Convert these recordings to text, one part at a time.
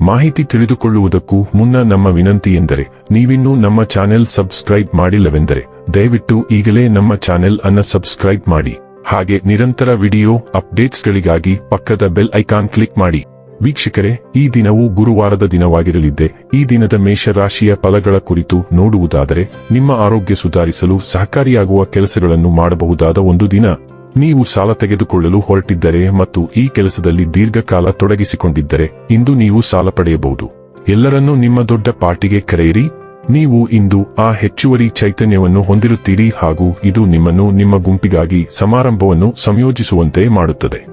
ಮಾಹಿತಿ ತಿಳಿದುಕೊಳ್ಳುವುದಕ್ಕೂ ಮುನ್ನ ನಮ್ಮ ವಿನಂತಿ ಎಂದರೆ, ನೀವಿನ್ನೂ ನಮ್ಮ ಚಾನೆಲ್ ಸಬ್ಸ್ಕ್ರೈಬ್ ಮಾಡಿಲ್ಲವೆಂದರೆ, ದಯವಿಟ್ಟು ಈಗಲೇ ನಮ್ಮ ಚಾನೆಲ್ ಅನ್ನ ಸಬ್ಸ್ಕ್ರೈಬ್ ಮಾಡಿ. ಹಾಗೆ ನಿರಂತರ ವಿಡಿಯೋ ಅಪ್ಡೇಟ್ಸ್ಗಳಿಗಾಗಿ ಪಕ್ಕದ ಬೆಲ್ ಐಕಾನ್ ಕ್ಲಿಕ್ ಮಾಡಿ. ವೀಕ್ಷಕರೇ, ಈ ದಿನವು ಗುರುವಾರದ ದಿನವಾಗಿರಲಿದ್ದೆ. ಈ ದಿನದ ಮೇಷರಾಶಿಯ ಫಲಗಳ ಕುರಿತು ನೋಡುವುದಾದರೆ, ನಿಮ್ಮ ಆರೋಗ್ಯ ಸುಧಾರಿಸಲು ಸಹಕಾರಿಯಾಗುವ ಕೆಲಸಗಳನ್ನು ಮಾಡಬಹುದಾದ ಒಂದು ದಿನ. ನೀವು ಸಾಲ ತೆಗೆದುಕೊಳ್ಳಲು ಹೊರಟಿದ್ದರೆ ಮತ್ತು ಈ ಕೆಲಸದಲ್ಲಿ ದೀರ್ಘಕಾಲ ತೊಡಗಿಸಿಕೊಂಡಿದ್ದರೆ, ಇಂದು ನೀವು ಸಾಲ ಪಡೆಯಬಹುದು. ಎಲ್ಲರನ್ನೂ ನಿಮ್ಮ ದೊಡ್ಡ ಪಾರ್ಟಿಗೆ ಕರೆಯಿರಿ. ನೀವು ಇಂದು ಆ ಹೆಚ್ಚುವರಿ ಚೈತನ್ಯವನ್ನು ಹೊಂದಿರುತ್ತೀರಿ ಹಾಗೂ ಇದು ನಿಮ್ಮನ್ನು ನಿಮ್ಮ ಗುಂಪಿಗಾಗಿ ಸಮಾರಂಭವನ್ನು ಸಂಯೋಜಿಸುವಂತೆ ಮಾಡುತ್ತದೆ.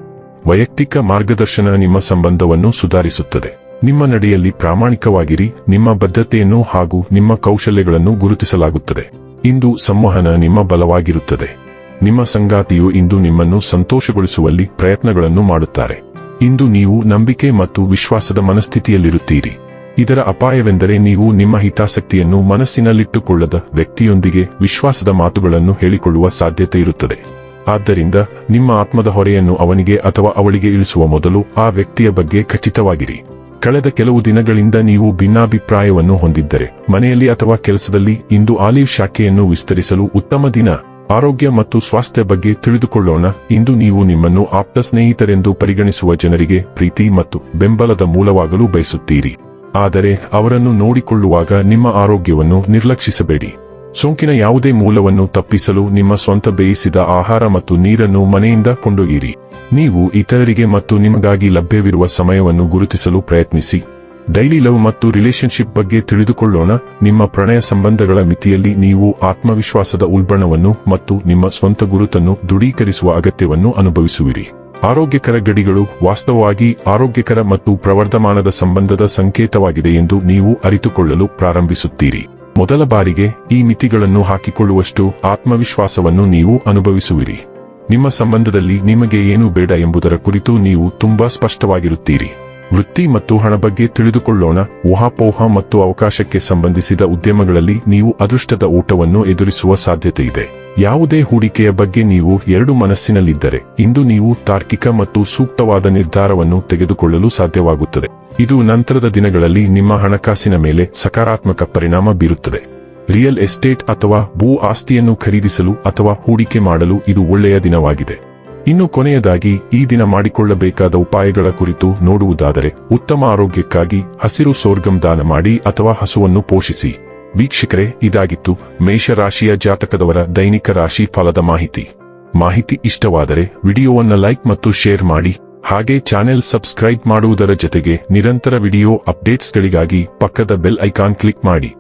ವೈಯಕ್ತಿಕ ಮಾರ್ಗದರ್ಶನ ನಿಮ್ಮ ಸಂಬಂಧವನ್ನು ಸುಧಾರಿಸುತ್ತದೆ. ನಿಮ್ಮ ನಡೆಯಲ್ಲಿ ಪ್ರಾಮಾಣಿಕವಾಗಿರಿ, ನಿಮ್ಮ ಬದ್ಧತೆಯನ್ನು ಹಾಗೂ ನಿಮ್ಮ ಕೌಶಲ್ಯಗಳನ್ನು ಗುರುತಿಸಲಾಗುತ್ತದೆ. ಇಂದು ಸಂವಹನ ನಿಮ್ಮ ಬಲವಾಗಿರುತ್ತದೆ. ನಿಮ್ಮ ಸಂಗಾತಿಯು ಇಂದು ನಿಮ್ಮನ್ನು ಸಂತೋಷಗೊಳಿಸುವಲ್ಲಿ ಪ್ರಯತ್ನಗಳನ್ನು ಮಾಡುತ್ತಾರೆ. ಇಂದು ನೀವು ನಂಬಿಕೆ ಮತ್ತು ವಿಶ್ವಾಸದ ಮನಸ್ಥಿತಿಯಲ್ಲಿರುತ್ತೀರಿ. ಇದರ ಅಪಾಯವೆಂದರೆ ನೀವು ನಿಮ್ಮ ಹಿತಾಸಕ್ತಿಯನ್ನು ಮನಸ್ಸಿನಲ್ಲಿಟ್ಟುಕೊಳ್ಳದ ವ್ಯಕ್ತಿಯೊಂದಿಗೆ ವಿಶ್ವಾಸದ ಮಾತುಗಳನ್ನು ಹೇಳಿಕೊಳ್ಳುವ ಸಾಧ್ಯತೆ ಇರುತ್ತದೆ. ಆದ್ದರಿಂದ ನಿಮ್ಮ ಆತ್ಮದ ಹೊರೆಯನ್ನು ಅವನಿಗೆ ಅಥವಾ ಅವಳಿಗೆ ಇಳಿಸುವ ಮೊದಲು ಆ ವ್ಯಕ್ತಿಯ ಬಗ್ಗೆ ಖಚಿತವಾಗಿರಿ. ಕಳೆದ ಕೆಲವು ದಿನಗಳಿಂದ ನೀವು ಭಿನ್ನಾಭಿಪ್ರಾಯವನ್ನು ಹೊಂದಿದ್ದರೆ, ಮನೆಯಲ್ಲಿ ಅಥವಾ ಕೆಲಸದಲ್ಲಿ ಇಂದು ಆಲಿವ್ ಶಾಖೆಯನ್ನು ವಿಸ್ತರಿಸಲು ಉತ್ತಮ ದಿನ. ಆರೋಗ್ಯ ಮತ್ತು ಸ್ವಾಸ್ಥ್ಯ ಬಗ್ಗೆ ತಿಳಿದುಕೊಳ್ಳೋಣ. ಇಂದು ನೀವು ನಿಮ್ಮನ್ನು ಆಪ್ತ ಸ್ನೇಹಿತರೆಂದು ಪರಿಗಣಿಸುವ ಜನರಿಗೆ ಪ್ರೀತಿ ಮತ್ತು ಬೆಂಬಲದ ಮೂಲವಾಗಲು ಬಯಸುತ್ತೀರಿ. ಆದರೆ ಅವರನ್ನು ನೋಡಿಕೊಳ್ಳುವಾಗ ನಿಮ್ಮ ಆರೋಗ್ಯವನ್ನು ನಿರ್ಲಕ್ಷಿಸಬೇಡಿ. ಸೋಂಕಿನ ಯಾವುದೇ ಮೂಲವನ್ನು ತಪ್ಪಿಸಲು ನಿಮ್ಮ ಸ್ವಂತ ಬೇಯಿಸಿದ ಆಹಾರ ಮತ್ತು ನೀರನ್ನು ಮನೆಯಿಂದ ಕೊಂಡೊಯ್ಯಿರಿ. ನೀವು ಇತರರಿಗೆ ಮತ್ತು ನಿಮಗಾಗಿ ಲಭ್ಯವಿರುವ ಸಮಯವನ್ನು ಗುರುತಿಸಲು ಪ್ರಯತ್ನಿಸಿ. ಡೈಲಿ ಲವ್ ಮತ್ತು ರಿಲೇಶನ್ಶಿಪ್ ಬಗ್ಗೆ ತಿಳಿದುಕೊಳ್ಳೋಣ. ನಿಮ್ಮ ಪ್ರಣಯ ಸಂಬಂಧಗಳ ಮಿತಿಯಲ್ಲಿ ನೀವು ಆತ್ಮವಿಶ್ವಾಸದ ಉಲ್ಬಣವನ್ನು ಮತ್ತು ನಿಮ್ಮ ಸ್ವಂತ ಗುರುತನ್ನು ದೃಢೀಕರಿಸುವ ಅಗತ್ಯವನ್ನು ಅನುಭವಿಸುವಿರಿ. ಆರೋಗ್ಯಕರ ಗಡಿಗಳು ವಾಸ್ತವವಾಗಿ ಆರೋಗ್ಯಕರ ಮತ್ತು ಪ್ರವರ್ಧಮಾನದ ಸಂಬಂಧದ ಸಂಕೇತವಾಗಿದೆ ಎಂದು ನೀವು ಅರಿತುಕೊಳ್ಳಲು ಪ್ರಾರಂಭಿಸುತ್ತೀರಿ. ಮೊದಲ ಬಾರಿಗೆ ಈ ಮಿತಿಗಳನ್ನು ಹಾಕಿಕೊಳ್ಳುವಷ್ಟು ಆತ್ಮವಿಶ್ವಾಸವನ್ನು ನೀವು ಅನುಭವಿಸುವಿರಿ. ನಿಮ್ಮ ಸಂಬಂಧದಲ್ಲಿ ನಿಮಗೆ ಏನು ಬೇಡ ಎಂಬುದರ ಕುರಿತು ನೀವು ತುಂಬಾ ಸ್ಪಷ್ಟವಾಗಿರುತ್ತೀರಿ. ವೃತ್ತಿ ಮತ್ತು ಹಣ ಬಗ್ಗೆ ತಿಳಿದುಕೊಳ್ಳೋಣ. ಊಹಾಪೋಹ ಮತ್ತು ಅವಕಾಶಕ್ಕೆ ಸಂಬಂಧಿಸಿದ ಉದ್ಯಮಗಳಲ್ಲಿ ನೀವು ಅದೃಷ್ಟದ ಊಟವನ್ನು ಎದುರಿಸುವ ಸಾಧ್ಯತೆ ಇದೆ. ಯಾವುದೇ ಹೂಡಿಕೆಯ ಬಗ್ಗೆ ನೀವು ಎರಡು ಮನಸ್ಸಿನಲ್ಲಿದ್ದರೆ, ಇಂದು ನೀವು ತಾರ್ಕಿಕ ಮತ್ತು ಸೂಕ್ತವಾದ ನಿರ್ಧಾರವನ್ನು ತೆಗೆದುಕೊಳ್ಳಲು ಸಾಧ್ಯವಾಗುತ್ತದೆ. ಇದು ನಂತರದ ದಿನಗಳಲ್ಲಿ ನಿಮ್ಮ ಹಣಕಾಸಿನ ಮೇಲೆ ಸಕಾರಾತ್ಮಕ ಪರಿಣಾಮ ಬೀರುತ್ತದೆ. ರಿಯಲ್ ಎಸ್ಟೇಟ್ ಅಥವಾ ಭೂ ಆಸ್ತಿಯನ್ನು ಖರೀದಿಸಲು ಅಥವಾ ಹೂಡಿಕೆ ಮಾಡಲು ಇದು ಒಳ್ಳೆಯ ದಿನವಾಗಿದೆ. ಇನ್ನು ಕೊನೆಯದಾಗಿ ಈ ದಿನ ಮಾಡಿಕೊಳ್ಳಬೇಕಾದ ಉಪಾಯಗಳ ಕುರಿತು ನೋಡುವುದಾದರೆ ಉತ್ತಮ ಆರೋಗ್ಯಕ್ಕಾಗಿ ಹಸಿರು ಸೋರ್ಗಂ ದಾನ ಮಾಡಿ ಅಥವಾ ಹಸುವನ್ನು ಪೋಷಿಸಿ. ವೀಕ್ಷಕರೇ, ಇದಾಗಿತ್ತು ಮೇಷರಾಶಿಯ ಜಾತಕದವರ ದೈನಿಕ ರಾಶಿ ಫಲದ ಮಾಹಿತಿ. ಮಾಹಿತಿ ಇಷ್ಟವಾದರೆ ವಿಡಿಯೋವನ್ನು ಲೈಕ್ ಮತ್ತು ಶೇರ್ ಮಾಡಿ. ಹಾಗೆ ಚಾನೆಲ್ ಸಬ್ಸ್ಕ್ರೈಬ್ ಮಾಡುವುದರ ಜೊತೆಗೆ ನಿರಂತರ ವಿಡಿಯೋ ಅಪ್ಡೇಟ್ಸ್ಗಳಿಗಾಗಿ ಪಕ್ಕದ ಬೆಲ್ ಐಕಾನ್ ಕ್ಲಿಕ್ ಮಾಡಿ.